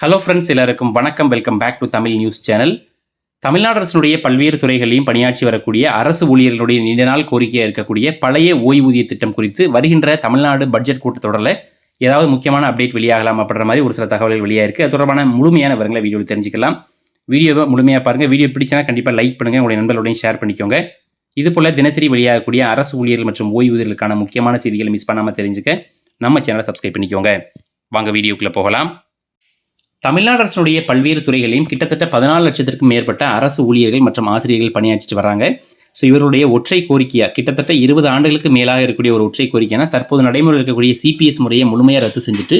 Hello friends எல்லாருக்கும் வணக்கம். Welcome back to Tamil news channel Tamil Nadu அரசினுடைய பல்வேறு துறைகளையும் பணியாற்றி வரக்கூடிய அரசு ஊழியர்களுடைய நீண்ட நாள் கோரிக்கையாக இருக்கக்கூடிய பழைய ஓய்வூதிய திட்டம் குறித்து வருகின்ற தமிழ்நாடு பட்ஜெட் கூட்டத்தொடரில் ஏதாவது முக்கியமான அப்டேட் வெளியாகலாம் அப்படின்ற மாதிரி ஒரு சில தகவல்கள் வெளியாகிருக்கு அது தொடர்பான முழுமையான விவரங்களை வீடியோவில் தெரிஞ்சுக்கலாம். வீடியோவை முழுமையாக பாருங்கள் வீடியோ பிடிச்சனா கண்டிப்பாக லைக் பண்ணுங்கள் உங்களுடைய நண்பர்களுடையும் ஷேர் பண்ணிக்கோங்க. இதுபோல் தினசரி வெளியாகக்கூடிய அரசு ஊழியர்கள் மற்றும் ஓய்வூதியர்களுக்கான முக்கியமான செய்திகளை மிஸ் பண்ணாமல் தெரிஞ்சுக்க நம்ம சேனலை சப்ஸ்கிரைப் பண்ணிக்கோங்க. வாங்க வீடியோக்குள்ளே போகலாம். தமிழ்நாடு அரசுடைய பல்வேறு துறைகளையும் கிட்டத்தட்ட பதினாலு லட்சத்திற்கும் மேற்பட்ட அரசு ஊழியர்கள் மற்றும் ஆசிரியர்கள் பணியாற்றிட்டு வராங்க. ஸோ இவருடைய ஒற்றை கோரிக்கையாக கிட்டத்தட்ட இருபது ஆண்டுகளுக்கு மேலாக இருக்கக்கூடிய ஒரு ஒற்றை கோரிக்கைனா தற்போது நடைமுறையில் இருக்கக்கூடிய சிபிஎஸ் முறையை முழுமையாக ரத்து செஞ்சுட்டு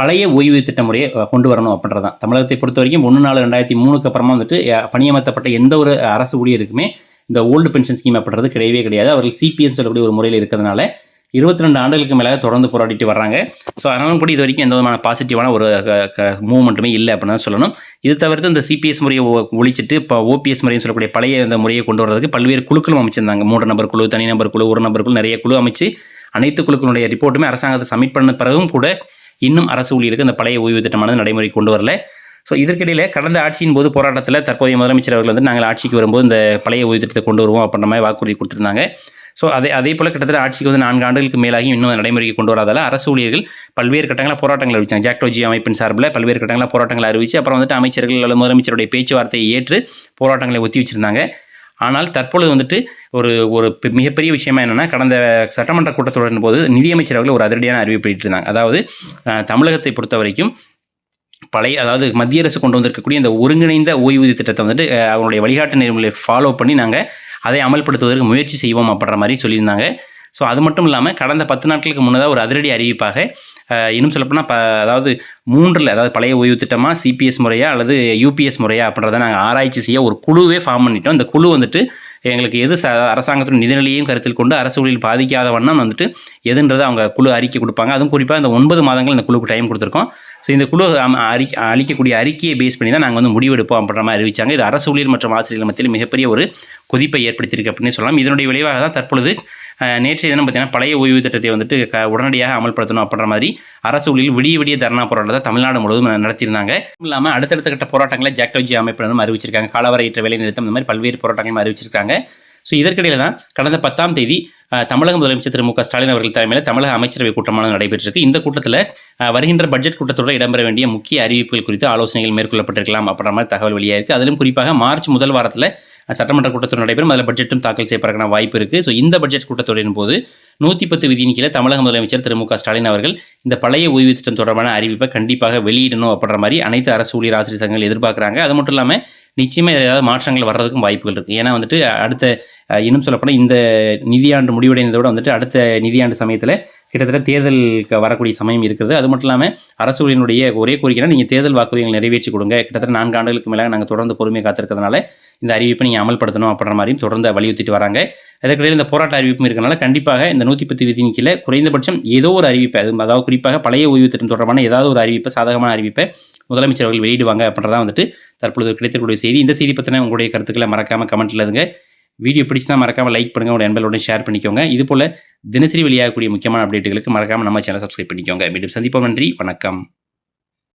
பழைய ஓய்வு திட்ட முறையை கொண்டு வரணும் அப்படின்றது தான் தமிழகத்தை பொறுத்த வரைக்கும் ஒன்று நாலு ரெண்டாயிரத்தி மூணுக்கு அப்புறமா வந்துட்டு பணியமர்த்தப்பட்ட எந்த ஒரு அரசு ஊழியருக்குமே இந்த ஓல்டு பென்ஷன் ஸ்கீம் அப்படின்றது கிடையவே கிடையாது. அவர்கள் சிபிஎஸ் சொல்லக்கூடிய ஒரு முறையில் இருக்கிறதுனால இருபத்தி ரெண்டு ஆண்டுகளுக்கு மேலாக தொடர்ந்து போராடிட்டு வர்றாங்க. ஸோ அதனாலும் கூட இது வரைக்கும் எந்த விதமான பாசிட்டிவான ஒரு மூவ்மெண்ட்டுமே இல்லை அப்படின்னு தான் சொல்லணும். இது தவிர்த்து இந்த சிபிஎஸ் முறையை ஒ- ஒழிச்சிட்டு இப்போ ஓபிஎஸ் முறைன்னு சொல்லக்கூடிய பழைய இந்த முறையை கொண்டு வரதுக்கு பல்வேறு குழுக்களும் அமைச்சிருந்தாங்க. மூன்று நபர் குழு தனி நபர் குழு ஒரு நபர் குழு நிறைய குழு அமைச்சு அனைத்து குழுக்களுடைய ரிப்போர்ட்டுமே அரசாங்கத்தை சப்மிட் பண்ண பிறகும் கூட இன்னும் அரசு ஊழியருக்கு இந்த பழைய ஓய்வு திட்டமானது நடைமுறை கொண்டு வரல. ஸோ இதற்கிடையில் கடந்த ஆட்சியின் போது போராட்டத்தில் தற்போதைய முதலமைச்சர் அவர்கள் வந்து நாங்கள் ஆட்சிக்கு வரும்போது இந்த பழைய ஓய்வு திட்டத்தை கொண்டு வருவோம் அப்படின்ற மாதிரி வாக்குறுதி கொடுத்துருந்தாங்க. ஸோ அதே அதே போல் கிட்டத்தட்ட ஆட்சிக்கு வந்து நான்கு ஆண்டுகளுக்கு மேலாகி இன்னும் நடைமுறைக்கு கொண்டு வராதால அரசு ஊழியர்கள் பல்வேறு கட்டங்களில் போராட்டங்கள் அறிவிச்சாங்க. ஜாக்டோஜி அமைப்பின் சார்பில் பல்வேறு கட்டங்களில் போராட்டங்களை அறிவிச்சு அப்புறம் வந்துட்டு அமைச்சர்கள் அல்லது முதலமைச்சருடைய பேச்சுவார்த்தையை ஏற்று போராட்டங்களை ஒத்தி வச்சிருந்தாங்க. ஆனால் தற்பொழுது வந்துட்டு ஒரு ஒரு பெ- மிகப்பெரிய விஷயமா என்னென்னா கடந்த சட்டமன்ற கூட்டத்தொடரின் போது நிதியமைச்சர் அவர்கள் ஒரு அதிரடியான அறிவிப்பு இருந்தாங்க அதாவது தமிழகத்தை பொறுத்த வரைக்கும் பழைய அதாவது மத்திய அரசு கொண்டு வந்திருக்கக்கூடிய இந்த ஒருங்கிணைந்த ஓய்வூதிய திட்டத்தை வந்துட்டு அவங்களுடைய வழிகாட்டு நெறிமுறையை ஃபாலோ பண்ணி நாங்கள் அதை அமல்படுத்துவதற்கு முயற்சி செய்வோம் அப்படின்ற மாதிரி சொல்லியிருந்தாங்க. ஸோ அது மட்டும் இல்லாமல் கடந்த பத்து நாட்களுக்கு முன்னதாக ஒரு அதிரடி அறிவிப்பாக இன்னும் சொல்லப்போனால் ப அதாவது மூன்றில் அதாவது பழைய ஓய்வு திட்டமாக சிபிஎஸ் முறையா அல்லது யூபிஎஸ் முறையா அப்படின்றத நாங்கள் ஆராய்ச்சி செய்ய ஒரு குழுவே ஃபார்ம் பண்ணிட்டோம். அந்த குழு வந்துட்டு எங்களுக்கு எது ச அரசாங்கத்தின் நிதிநிலையையும் கருத்தில் கொண்டு அரசு ஊழியர் பாதிக்காத வண்ணம் வந்துட்டு எதுன்றதை அவங்க குழு அறிக்கை கொடுப்பாங்க. அதுவும் குறிப்பாக இந்த ஒன்பது மாதங்கள் இந்த குழுக்கு டைம் கொடுத்துருக்கோம். ஸோ இந்த குழு அறி அளிக்கக்கூடிய அறிக்கையை பேஸ் பண்ணி தான் நாங்கள் வந்து முடிவெடுப்போம் அப்படின்ற மாதிரி அறிவிச்சாங்க. இது அரசு ஊழியர் மற்றும் ஆசிரியர்கள் மத்தியில் மிகப்பெரிய ஒரு கொதிப்பை ஏற்படுத்தியிருக்கு அப்படின்னு சொல்லலாம். இதனுடைய விளைவாக தான் தற்பொழுது நேற்றைய தினம் பார்த்தீங்கன்னா பழைய ஓய்வு திட்டத்தை வந்துட்டு க உடனடியாக அமல்படுத்தணும் அப்படின்ற மாதிரி அரசு ஊழியில் விடிய விடிய தர்ணா போராட்டத்தை தமிழ்நாடு முழுவதும் நடத்தியிருந்தாங்க. இல்லாமல் அடுத்தடுத்த கட்ட போராட்டங்களை ஜாக்டோஜி அமைப்பினரும் அறிவிச்சிருக்காங்க. காலவரையற்ற வேலை நிறுத்தம் இந்த மாதிரி பல்வேறு போராட்டங்களும் அறிவிச்சிருக்காங்க. ஸோ இதற்கிடையில் தான் கடந்த பத்தாம் தேதி தமிழக முதலமைச்சர் திரு மு க ஸ்டாலின் அவர்கள் தலைமையில் தமிழக அமைச்சரவை கூட்டமானது நடைபெற்றிருக்கு. இந்த கூட்டத்தில் வருகின்ற பட்ஜெட் கூட்டத்தோடு இடம்பெற வேண்டிய முக்கிய அறிவிப்புகள் குறித்து ஆலோசனைகள் மேற்கொள்ளப்பட்டிருக்கலாம் அப்படின்ற மாதிரி தகவல் வெளியாயிருக்கு. அதிலும் குறிப்பாக மார்ச் முதல் வாரத்தில் சட்டமன்ற கூட்டத்தொடர் நடைபெறும். அதில் பட்ஜெட்டும் தாக்கல் செய்யப்படுறதுக்கான வாய்ப்பு இருக்குது ஸோ இந்த பட்ஜெட் கூட்டத்தொடரின் போது நூற்றி பத்து விதியின் கீழே தமிழக முதலமைச்சர் திரு மு க ஸ்டாலின் அவர்கள் இந்த பழைய ஓய்வு திட்டம் தொடர்பான அறிவிப்பை கண்டிப்பாக வெளியிடணும் அப்படின்ற மாதிரி அனைத்து அரசு ஊழியர் ஆசிரியர் சங்கங்கள் எதிர்பார்க்குறாங்க. அது மட்டும் இல்லாமல் நிச்சயமாக ஏதாவது மாற்றங்கள் வர்றதுக்கும் வாய்ப்புகள் இருக்குது ஏன்னா வந்துட்டு அடுத்த இன்னும் சொல்லப்போனால் இந்த நிதியாண்டு முடிவடைந்ததோட வந்துட்டு அடுத்த நிதியாண்டு சமயத்தில் கிட்டத்தட்ட தேர்தலுக்கு வரக்கூடிய சமயம் இருக்குது. அது மட்டும் இல்லாமல் அரசுகளினுடைய ஒரே கோரிக்கைனா நீங்கள் தேர்தல் வாக்குறுதிகள் நிறைவேற்றி கொடுங்க. கிட்டத்தட்ட நான்கு ஆண்டுகளுக்கு மேலே நாங்கள் தொடர்ந்து பொறுமையை காத்திருக்கிறதுனால இந்த அறிவிப்பை நீங்கள் அமல்படுத்தணும் அப்படின்ற மாதிரியும் தொடர்ந்து வலியுறுத்திட்டு வராங்க. இதற்கிடையில் இந்த போராட்ட அறிவிப்பும் இருக்கிறனால கண்டிப்பாக இந்த நூற்றி பத்து விதியின் கீழே குறைந்தபட்சம் ஏதோ ஒரு அறிவிப்பை அது அதாவது குறிப்பாக பழைய ஓய்வு திட்டம் தொடர்பான ஏதாவது ஒரு அறிவிப்பை சாதகமான அறிவிப்பை முதலமைச்சர் அவர்கள் வெளியிடுவாங்க அப்படின்றதா வந்துட்டு தற்பொழுது கிடைத்திருக்கக்கூடிய செய்தி. இந்த செய்தி பற்றின உங்களுடைய கருத்துக்களை மறக்காமல் கமெண்ட்ல இருங்க வீடியோ பிடிச்சினா மறக்காமல் லைக் பண்ணுங்கள் உங்களோட நண்பர்களோட ஷேர் பண்ணிக்கோங்க. இது போல் தினசரி வெளியாகக்கூடிய முக்கியமான அப்டேட்டுகளுக்கு மறக்காம நம்ம சேனல் சப்ஸ்கிரைப் பண்ணிக்கோங்க. மீண்டும் சந்திப்போம். நன்றி. வணக்கம்.